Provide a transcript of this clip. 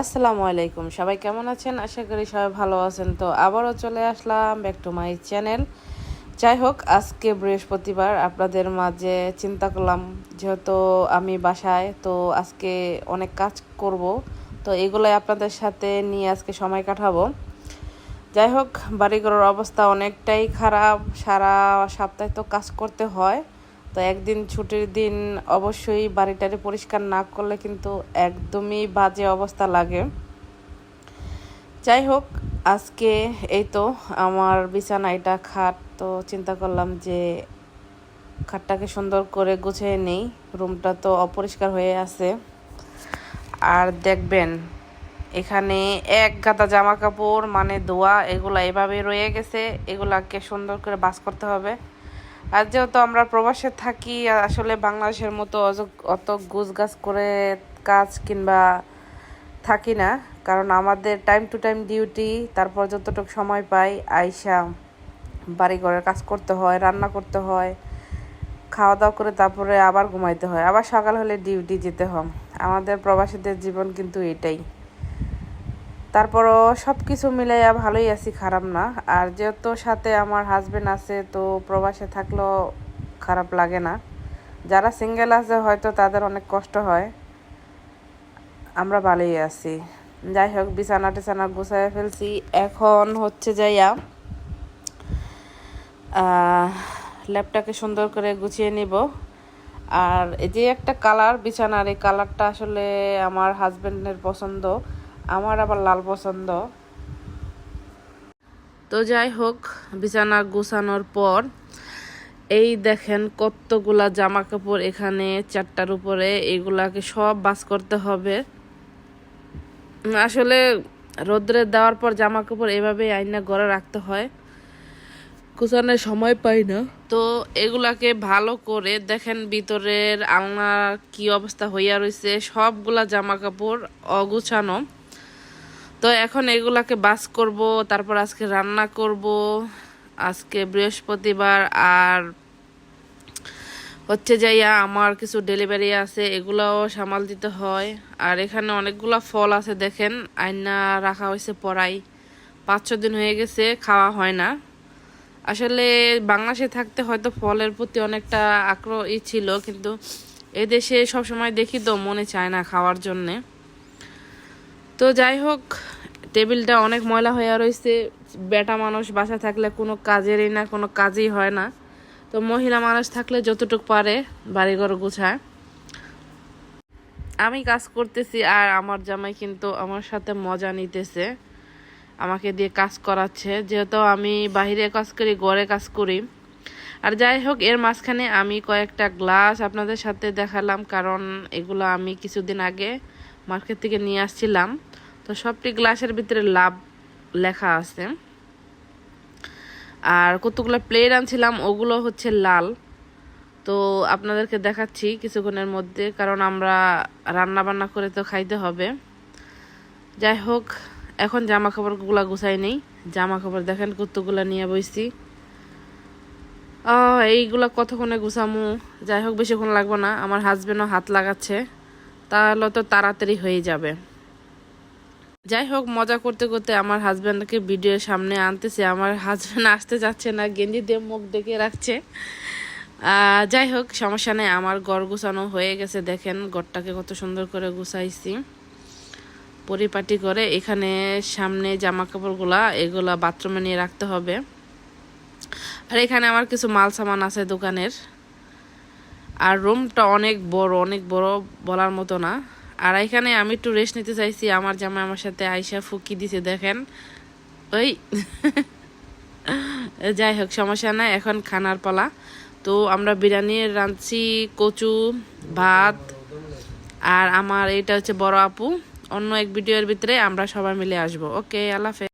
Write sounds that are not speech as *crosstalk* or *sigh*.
আসসালামু আলাইকুম। সবাই কেমন আছেন? আশা করি সবাই ভালো আছেন। তো আবারও চলে আসলাম ব্যাক টু মাই চ্যানেল। যাই হোক, আজকে বৃহস্পতিবার আপনাদের মাঝে চিন্তা করলাম, যেহেতু আমি বাসায়, তো আজকে অনেক কাজ করব। তো এগুলোই আপনাদের সাথে নিয়ে আজকে সময় কাটাবো। যাই হোক, বাড়িঘরের অবস্থা অনেকটাই খারাপ। সারা সপ্তাহে তো কাজ করতে হয়। তো একদিন ছুটির দিন অবশ্যই বাড়িটারে পরিষ্কার না করলে কিন্তু একদমই বাজে অবস্থা লাগে। যাই হোক আজকে এই তো আমার বিছানা, এটা খাট, তো চিন্তা করলাম যে খাটটাকে সুন্দর করে গুছিয়ে নেই, রুমটা তো অপরিষ্কার হয়ে আছে। আর দেখবেন, এখানে এক গাদা জামা কাপড় মানে ধোয়া এগুলা এভাবে রয়ে গেছে, এগুলাকে সুন্দর করে বাস করতে হবে। আর যেহেতু আমরা প্রবাসে থাকি আসলে বাংলাদেশের মতো অত গুছ গাছ করে কাজ কিংবা থাকি না, কারণ আমাদের টাইম টু টাইম ডিউটি তারপর যতটুকু সময় পাই, আইসা বাড়ি ঘরের কাজ করতে হয়, রান্না করতে হয় খাওয়া দাওয়া করে তারপরে আবার ঘুমাইতে হয়। আবার সকাল হলে ডিউটি যেতে হয়। আমাদের প্রবাসীদের জীবন কিন্তু এটাই। তারপরও সব কিছু মিলাইয়া ভালোই আছি, খারাপ না। আর যেহেতু সাথে আমার হাজবেন্ড আছে, তো প্রবাসে থাকলেও খারাপ লাগে না। যারা সিঙ্গেল আছে, হয়তো তাদের অনেক কষ্ট হয়। আমরা ভালোই আছি। যাই হোক, বিছানা টিছানা গুছাই ফেলছি। এখন হচ্ছে যাইয়া ল্যাপটাকে সুন্দর করে গুছিয়ে নিব। আর এই যে একটা কালার বিছানার এই কালারটা আসলে আমার হাজবেন্ডের পছন্দ। আমার আবার লাল পছন্দ। তো যাই হোক, বিছানা গুছানোর পর এই দেখেন কতগুলা জামা কাপড় এখানে চারটার উপরে এগুলাকে সব বাস করতে হবে। আসলে রোদ্রে দেওয়ার পর জামা কাপড় এভাবে আইনা ঘরে রাখতে হয়। কুচানোর সময় পাই না। তো এগুলাকে ভালো করে দেখেন ভিতরের আলনা কি অবস্থা হইয়া রয়েছে সবগুলা জামা কাপড় অগুছানো। তো এখন এগুলাকে বাস করব, তারপর আজকে রান্না করব, আজকে বৃহস্পতিবার, আর হচ্ছে যাইয়া আমার কিছু ডেলিভারি আছে, এগুলাও সামাল দিতে হয়। আর এখানে অনেকগুলা ফল আছে, দেখেন আয়না রাখা হয়েছে পড়াই। পাঁচ ছ দিন হয়ে গেছে, খাওয়া হয় না। আসলে বাংলাদেশে থাকতে হয়তো ফলের প্রতি অনেকটা আগ্রহী ছিল, কিন্তু এদেশে সবসময় দেখি তো মনে চায় না খাওয়ার জন্যে। তো যাই হোক, টেবিলটা অনেক ময়লা হয়ে রয়েছে বেটা মানুষ বাসা থাকলে কোনো কাজেরই না, কোনো কাজই হয় না। তো মহিলা মানুষ থাকলে যতটুকু পারে বাড়িঘর গুছায়। আমি কাজ করতেছি আর আমার জামাই কিন্তু আমার সাথে মজা নিতেছে। আমাকে দিয়ে কাজ করাচ্ছে। যেহেতু আমি বাহিরে কাজ করি, ঘরে কাজ করি। আর যাই হোক, এর মাঝখানে আমি কয়েকটা গ্লাস আপনাদের সাথে দেখালাম, কারণ এগুলো আমি কিছুদিন আগে মার্কেট থেকে নিয়ে আসছিলাম। তো সবটি গ্লাসের ভিতরে লাভ লেখা আছে। আর কতগুলো প্লেট আনছিলাম, ওগুলো হচ্ছে লাল। তো আপনাদেরকে দেখাচ্ছি কিছুক্ষণের মধ্যে, কারণ আমরা রান্না বান্না করে তো খাইতে হবে। যাই হোক, এখন জামা কাপড়গুলো গুছাই নেই। জামা কাপড় দেখেন কতগুলো নিয়ে বইছি। এইগুলা কতক্ষণে গুছামু? যাই হোক, বেশিক্ষণ লাগবো না। আমার হাজবেন্ডও হাত লাগাচ্ছে। তাহলে তো তাড়াতাড়ি হয়ে যাবে। যাই হোক, মজা করতে করতে আমার হাজব্যান্ডকে ভিডিওর সামনে আনতেছে। আমার হাজব্যান্ড আসতে যাচ্ছে না, গেঞ্জি দিয়ে মুখ ডেকে রাখছে। যাই হোক, সমস্যা নেই, আমার গড় গুছানো হয়ে গেছে। দেখেন গড়টাকে কত সুন্দর করে গুছাইছি। পরিপাটি করে এখানে সামনে জামা কাপড়গুলা এগুলা বাথরুমে নিয়ে রাখতে হবে। আর এখানে আমার কিছু মাল সামান আছে দোকানের। আর রুমটা অনেক বড় অনেক বড় বলার মতো না। আর এখানে আমি একটু রেস্ট নিতে চাইছি, আমার জামাই আমার সাথে আইসা ফুকি দিছে, দেখেন। ওই, *laughs* যাই হোক, সমস্যা নাই, এখন খানার পালা। তো আমরা বিরিয়ানি রাঁধছি, কচু, ভাত, আর আমার এটা হচ্ছে বড় আপু। অন্য এক ভিডিওর ভিতরে আমরা সবাই মিলে আসব। ওকে আল্লাহ